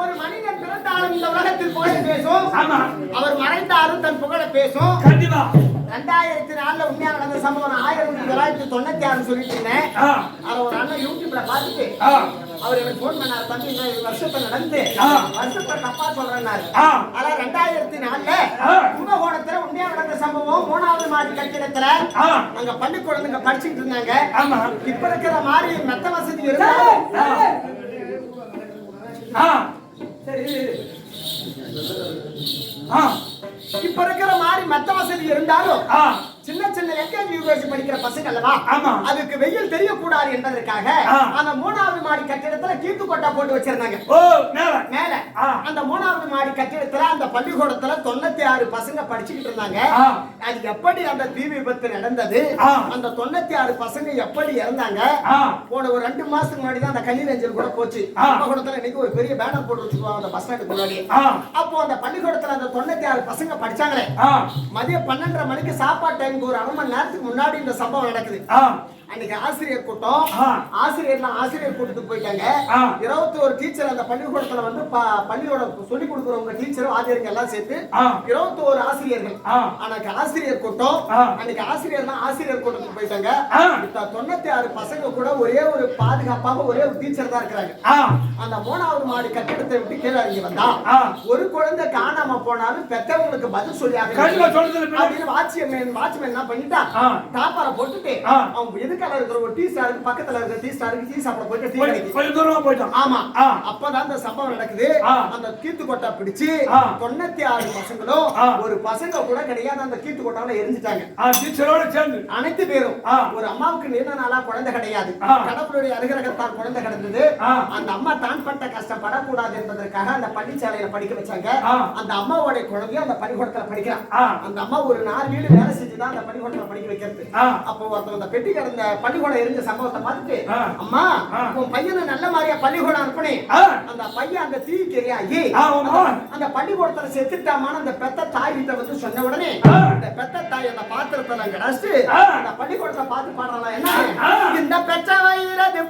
ஒரு மனிதன் பிறந்தாலும் இந்த உலகத்தில் புகழ பேசும். அவர் மறைந்தாலும் தன் புகழ பேசும். கண்டிப்பா. ரெண்டாயிரத்தி நாலுல உண்மையா நடந்த சம்பவம் ஆயிரத்தி தொள்ளாயிரத்தி தொண்ணூத்தி ஆறு சொல்லிட்டு இருந்தேன். அதை ஒரு அண்ணன் யூடியூப்ல பார்த்துட்டு ஆ. அவர் எனக்கு ஃபோன் பண்ணாரு தம்பி இந்த வருஷத்தை நடந்து. வருஷத்தை தப்பா சொல்றேன்னாரு. ஆனா ரெண்டாயிரத்தி நாலுல. கும்பகோணத்துல உண்மையா நடந்த சம்பவம் மூணாவது மாடி கட்டிடத்துல அங்க பள்ளி குழந்தைங்க படிச்சுட்டு இருந்தாங்க. இப்ப இருக்கிற மாதிரி மெத்த வசதி இருந்தாலும் ஆ சரி. ஆ. இப்ப இருக்கிற மாதிரி மெத்த வசதி இருந்தாலும் ஆ. சின்ன சின்ன எல்கேஜி யூகேஜி படிக்கிற பசங்க அல்லவா. அதுக்கு வெயில் தெரியக்கூடாது என்பதற்காக. அந்த மூணாவது மாடி கட்டிடத்துல கீத்து கொட்டா போட்டு வச்சிருந்தாங்க. ஓ மேல. அந்த மூணாவது மாடி கட்டிடத்துல அந்த பள்ளிக்கூடத்துல தொண்ணூத்தி ஆறு பசங்க படிச்சுக்கிட்டு இருந்தாங்க. அது எப்படி அந்த தீ விபத்து நடந்தது. அந்த தொண்ணூத்தி ஆறு பசங்க எப்படி இறந்தாங்க? போன ஒரு ரெண்டு மாசத்துக்கு முன்னாடி தான் அந்த கண்ணீர் அஞ்சல் கூட போச்சு. கும்பகோணத்துல இன்னைக்கு ஒரு பெரிய பேனர் போட்டு வச்சுக்குவாங்க அந்த பஸ் ஸ்டாண்டுக்கு முன்னாடி. அப்போ அந்த பள்ளிக்கூடத்துல அந்த தொண்ணூத்தி ஆறு பசங்க படிச்சாங்களே. மதியம் பன்னெண்டரை மணிக்கு சாப்பாடு டைமுக்கு ஒரு அரை மணி நேரத்துக்கு முன்னாடி இந்த சம்பவம் நடக்குது. அன்னைக்கு ஆசிரியர் கூட்டம். ஆசிரியர்லாம் ஆசிரியர் கூட்டத்துக்கு போயிட்டாங்க. இருபத்தி ஒரு டீச்சர் அந்த பள்ளிக்கூடத்துல வந்து பள்ளியோட சொல்லி கொடுக்குறவங்க டீச்சரும் ஆசிரியர்கள் எல்லாம் சேர்த்து. இருபத்தி ஒரு ஆசிரியர்கள். அன்னைக்கு ஆசிரியர் கூட்டம். அன்னைக்கு ஆசிரியர்லாம் ஆசிரியர் கூட்டத்துக்கு போயிட்டாங்க. இப்ப தொண்ணூத்தி ஆறு பசங்க கூட ஒரே ஒரு பாதுகாப்பாக ஒரே ஒரு டீச்சர் தான் இருக்கிறாங்க அந்த மூணாவது மாடி கட்டிடத்தை விட்டு கீழே இறங்கி வந்தா. ஒரு குழந்தை காணாம போனாலும் பெத்தவங்களுக்கு பதில் சொல்லி அப்படின்னு வாட்ச்மேன் வாட்ச்மேன் என்ன பண்ணிட்டான் ஆ. தாப்பார போட்டுட்டு ஆ. அவன் எதுக்காக இருக்கிற ஒரு டீ ஸ்டாருக்கு பக்கத்துல இருக்கிற டீ ஸ்டாருக்கு டீ சாப்பிட போயிட்டு டீ கொஞ்சம் தூரமா போயிட்டோம் ஆமா. அப்பதான் அந்த சம்பவம் நடக்குது. அந்த கீத்து கொட்டை பிடிச்சு. தொண்ணூத்தி ஆறு பசங்களும். ஒரு பசங்க கூட கிடையாது அந்த கீத்து கொட்டாவில எரிஞ்சிட்டாங்க சேர்ந்து அனைத்து பேரும். ஒரு அம்மாவுக்கு நீண்ட நாளா குழந்தை கிடையாது. கடவுளுடைய அனுகிரகத்தால் குழந்தை கிடந்தது. அந்த அம்மா தான் பட்ட கஷ்டம் படக்கூடாது என்பதற்காக அந்த பள்ளிச்சாலையில படிக்க வச்சாங்க. அந்த அம்மாவோட குழந்தையும் அந்த பள்ளிக்கூடத்துல படிக்கிறான். அந்த அம்மா ஒரு நாலு வீடு வேலை செஞ்சுதான் அந்த பள்ளிக்கூடத்துல படிக்க வைக்கிறது. அப்போ ஒருத்தர் அந்த பெட்டி கிடந்த பள்ளிக்கூடம் எரிஞ்ச சம்பவத்தை பார்த்துட்டு. அம்மா. உன் பையனை நல்ல மாதிரியா பள்ளிக்கூடம் அனுப்புனே ஆ. அந்த பையன் அந்த ஆ, ஆமா. அந்த- பள்ளிக்கூடத்துல செத்துட்டாமான அந்த பெத்த தாய் கிட்ட வந்து சொன்ன உடனே. அந்த பெத்த தாய் அந்த பாத்திரத்தை நான் கிடச்சிட்டு. அந்த பள்ளிக்கூடத்தை பார்த்து பாடுறாங்க என்ன. இந்த பெற்ற வயிறது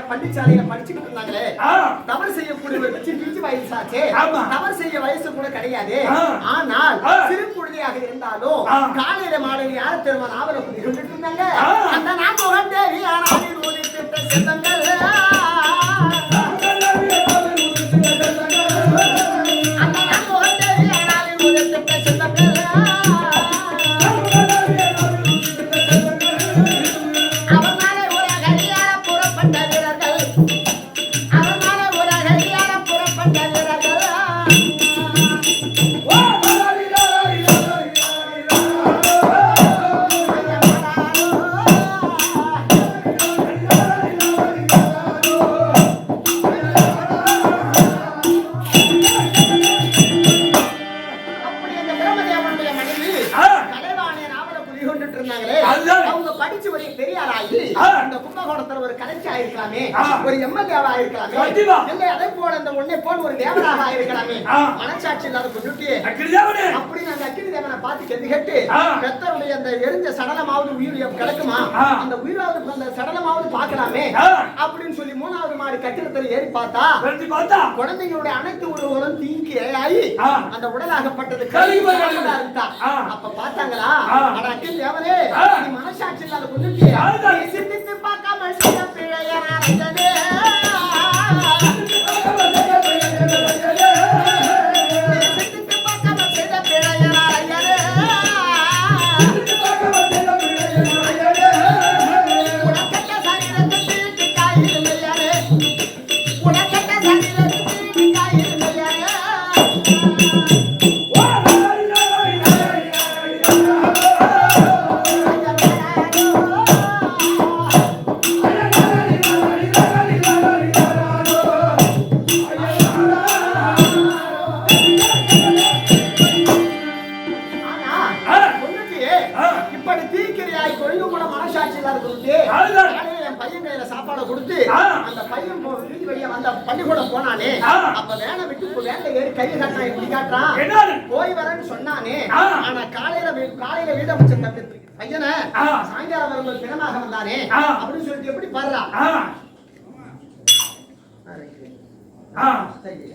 நிறைவேற்றுவதற்காக பள்ளிச்சாலையில படிச்சுக்கிட்டு இருந்தாங்களே தவறு செய்யக்கூடிய பிச்சு பிச்சு வயசாச்சே. தவறு செய்ய வயசு கூட கிடையாது. ஆனால். சிறு குழந்தையாக இருந்தாலும். காலையில மாலையில யார தெரியுமா நாவல இருந்தாங்க. அந்த நாமோகன் தேவி ஊதித்திட்ட செந்தங்கள் கண்டிப்பா. இல்லை அதே போல இந்த உன்னை போல் ஒரு தேவராக ஆயிருக்கலாமே ஆ. மனசாட்சி இல்லாத குண்டுட்டியே அக்கிரியாவனே அப்படின்னு அந்த அக்கினி தேவனை பார்த்து கேள்வி கேட்டு ஆ. பெத்தருடைய அந்த எரிஞ்ச சடலமாவது உயிர் கிடக்குமா ஆ. அந்த உயிராவது அந்த சடலமாவது பார்க்கலாமே ஆ. அப்படின்னு சொல்லி மூணாவது மாடி கட்டிடத்தில் ஏறி பார்த்தா பார்த்தா குழந்தைங்களுடைய அனைத்து தீங்கி ஆகி. அந்த உடலாகப்பட்டது. இருந்தா. அப்ப பார்த்தாங்களா அக்கினி தேவனே மனசாட்சி இல்லாத. நீ சிந்தித்து பார்க்காம பிழைய ว้า பண்றான் போய் வரேன்னு சொன்னானே. ஆனா காலையில காலையில வீட முடிச்சிருந்த பையனை சாயங்காலம் வரும்போது தினமாக வந்தானே. அப்படின்னு சொல்லிட்டு எப்படி பாடுறா? சரி.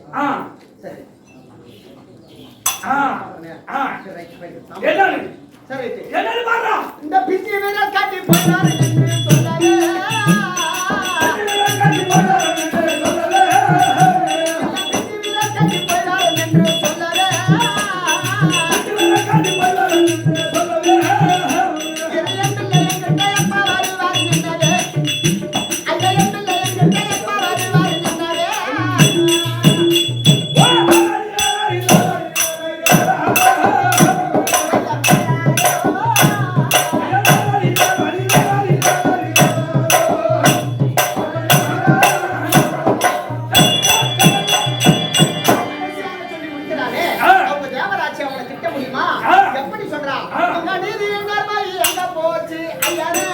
சரி. இந்த பிஞ்சு வீரர் காட்டி போனாரு I love it.